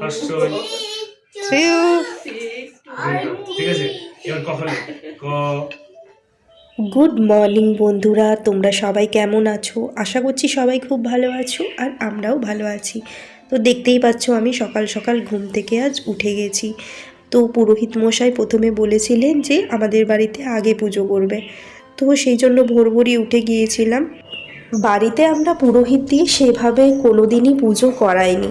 হর্ষই শ্রেয় ঠিক আছে এবার ক ক গুড মর্নিং বন্ধুরা। তোমরা সবাই কেমন আছো? আশা করছি সবাই খুব ভালো আছো আর আমরাও ভালো আছি। তো দেখতেই পাচ্ছ আমি সকাল সকাল ঘুম থেকে আজ উঠে গেছি। তো পুরোহিত মশাই প্রথমে বলেছিলেন যে আমাদের বাড়িতে আগে পুজো করবে। তো সেই জন্য ভোর ভোরই উঠে গিয়েছিলাম। বাড়িতে আমরা পুরোহিত দিয়ে সেভাবে কোনো দিনই পুজো করাইনি।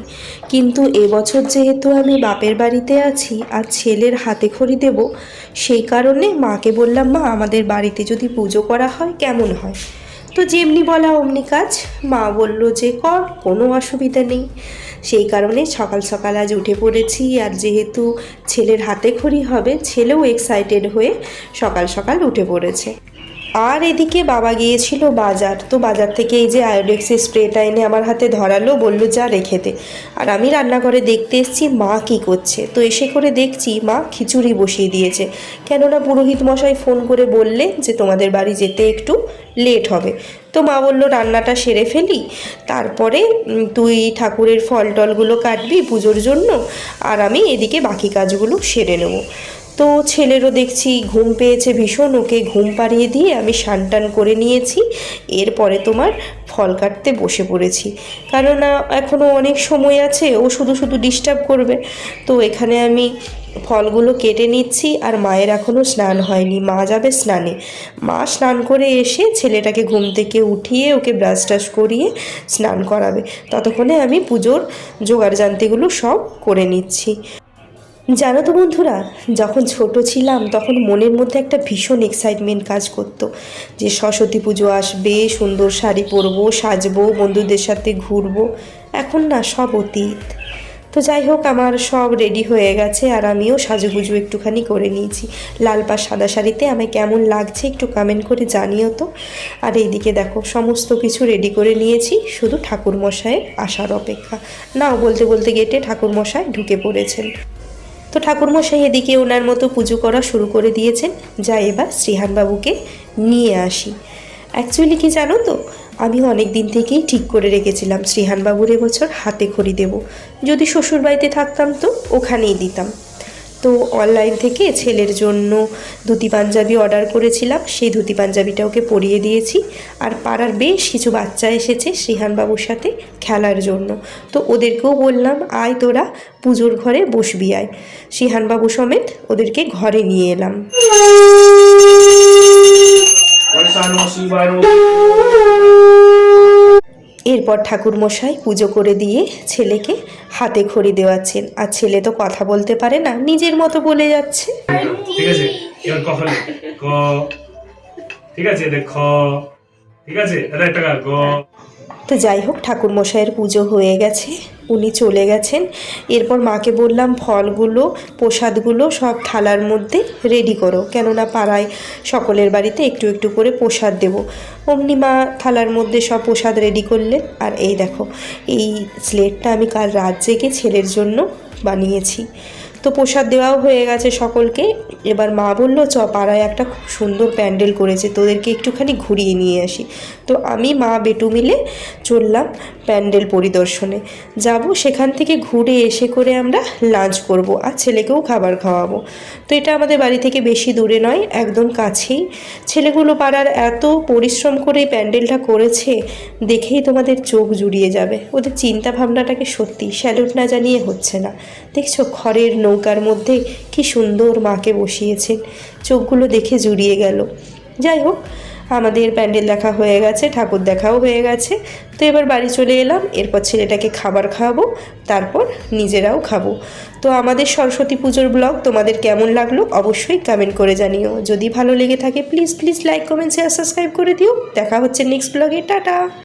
কিন্তু এবছর যেহেতু আমি বাপের বাড়িতে আছি আর ছেলের হাতে খড়ি দেব, সেই কারণে মাকে বললাম, মা, আমাদের বাড়িতে যদি পুজো করা হয়, কেমন হয়? তো যেমনি বলা অমনি কাজ, মা বলল যে, কর, কোনো অসুবিধা নেই। সেই কারণে সকাল সকাল আজ উঠে পড়েছি আর যেহেতু ছেলের হাতে খড়ি হবে, ছেলেও এক্সাইটেড হয়ে সকাল সকাল উঠে পড়েছে। আর এদিকে বাবা গিয়েছিল বাজার। তো বাজার থেকে এই যে আয়োডেক্সের স্প্রেটা এনে আমার হাতে ধরালো, বলল, যা রেখে দে। আর আমি রান্নাঘরে দেখতে এসেছি, মা কি করছে? তো এসে করে দেখছি, মা খিচুড়ি বসিয়ে দিয়েছে। কেননা পুরোহিত মশাই ফোন করে বললে যে, তোমাদের বাড়ি যেতে একটু লেট হবে। তো মা বলল, রান্নাটা সেরে ফেলি। তারপরে তুই ঠাকুরের ফল টলগুলো কাটবি পুজোর জন্য, আর আমি এদিকে বাকি কাজগুলো সেরে নেব। তো ছেলেরও দেখছি ঘুম পেয়েছে ভীষণ, ওকে ঘুম পাড়িয়ে দিয়ে আমি টান করে নিয়েছি। এরপরে তোমার ফল কাটতে বসে পড়েছি। কারণ এখনও অনেক সময় আছে, ও শুধু শুধু ডিস্টার্ব করবে। তো এখানে আমি ফলগুলো কেটে নিচ্ছি আর মায়ের এখনও স্নান হয়নি। মা যাবে স্নানে। মা স্নান করে এসে ছেলেটাকে ঘুম থেকে উঠিয়ে ওকে ব্রাশ টাশ করিয়ে স্নান করাবে। ততক্ষণে আমি পুজোর জোগাড় জান্তিগুলো সব করে নিচ্ছি। জানো তো বন্ধুরা, যখন ছোট ছিলাম তখন মনের মধ্যে একটা ভীষণ এক্সাইটমেন্ট কাজ করতো যে সরস্বতী পুজো আসবে, সুন্দর শাড়ি পরবো, সাজবো, বন্ধুদের সাথে ঘুরবো। এখন না সব অতীত। তো যাই হোক, আমার সব রেডি হয়ে গেছে আর আমিও সাজুগুজু একটুখানি করে নিয়েছি। লাল পা সাদা শাড়িতে আমায় কেমন লাগছে একটু কমেন্ট করে জানিও তো। আর এইদিকে দেখো, সমস্ত কিছু রেডি করে নিয়েছি, শুধু ঠাকুরমশাইয়ের আসার অপেক্ষা। নাও বলতে বলতে গেটে ঠাকুরমশাই ঢুকে পড়েছেন। তো ঠাকুরমশাই এদিকে ওনার মতো পুজো করা শুরু করে দিয়েছেন। যা এবার শ্রীহানবাবুকে নিয়ে আসি। অ্যাকচুয়ালি কি জানো তো? আমি অনেক দিন থেকেই ঠিক করে রেখেছিলাম শ্রীহানবাবুর এবছর হাতে খড়ি দেব। যদি শ্বশুরবাড়িতে থাকতাম তো ওখানেই দিতাম। তো অনলাইন থেকে ছেলের জন্য ধুতি পাঞ্জাবি অর্ডার করেছিলাম। সেই ধুতি পাঞ্জাবিটা ওকে পরিয়ে দিয়েছি। আর পাড়ার বেশ কিছু বাচ্চা এসেছে শ্রীহানবাবুর সাথে খেলার জন্য। তো ওদেরকেও বললাম, আয় তোরা, পুজোর ঘরে বসবি, আয়। শ্রীহানবাবু সমেত ওদেরকে ঘরে নিয়ে এলাম। শিবারো এরপর ঠাকুরমশাই পুজো করে দিয়ে ছেলেকে হাতে খড়ি দেওয়াচ্ছেন। আর ছেলে তো কথা বলতে পারে না, নিজের মতো বলে যাচ্ছে। ঠিক আছে, এবার ক ক। ঠিক আছে দেখ ঠিক আছে একটা গ তো যাই হোক, ঠাকুরমশাইয়ের পুজো হয়ে গেছে, উনি চলে গেছেন। এরপর মাকে বললাম, ফলগুলো, প্রসাদগুলো সব থালার মধ্যে রেডি করো। কেননা পাড়ায় সকলের বাড়িতে একটু একটু করে প্রসাদ দেবো। অমনি মা থালার মধ্যে সব প্রসাদ রেডি করলেন। আর এই দেখো, এই স্লেটটা আমি কাল রাত জেগে ছেলের জন্য বানিয়েছি। তো প্রসাদ দেওয়াও হয়ে গেছে সকলকে। এবার মা বলল, চ, পাড়ায় একটা খুব সুন্দর প্যান্ডেল করেছে, তোদেরকে একটুখানি ঘুরিয়ে নিয়ে আসি। তো আমি মা বেটু মিলে চললাম প্যান্ডেল পরিদর্শনে। যাব, সেখান থেকে ঘুরে এসে করে আমরা লাঞ্চ করব আর ছেলেকেও খাবার খাওয়াবো। তো এটা আমাদের বাড়ি থেকে বেশি দূরে নয়, একদম কাছেই। ছেলেগুলো পাড়ার এত পরিশ্রম করে প্যান্ডেলটা করেছে, দেখেই তোমাদের চোখ জুড়িয়ে যাবে। ওদের চিন্তা ভাবনাটাকে সত্যি স্যালুট না জানিয়ে হচ্ছে না। দেখছ, খড়ের নৌকার মধ্যে কি সুন্দর মাকে বসিয়েছেন চোখগুলো দেখে জুড়িয়ে গেল। যাই হোক, আমাদের প্যান্ডেল দেখা হয়ে গেছে, ঠাকুর দেখাও হয়ে গেছে। তো এবার বাড়ি চলে এলাম, এরপর ছেলেটাকে খাবার খাওয়াবো, তারপর নিজেরাও খাব। তো আমাদের সরস্বতী পুজোর ব্লগ তোমাদের কেমন লাগল অবশ্যই কমেন্ট করে জানিও। যদি ভালো লেগে থাকে please please like comment share subscribe করে দিও। দেখা হচ্ছে নেক্সট ব্লগে টাটা!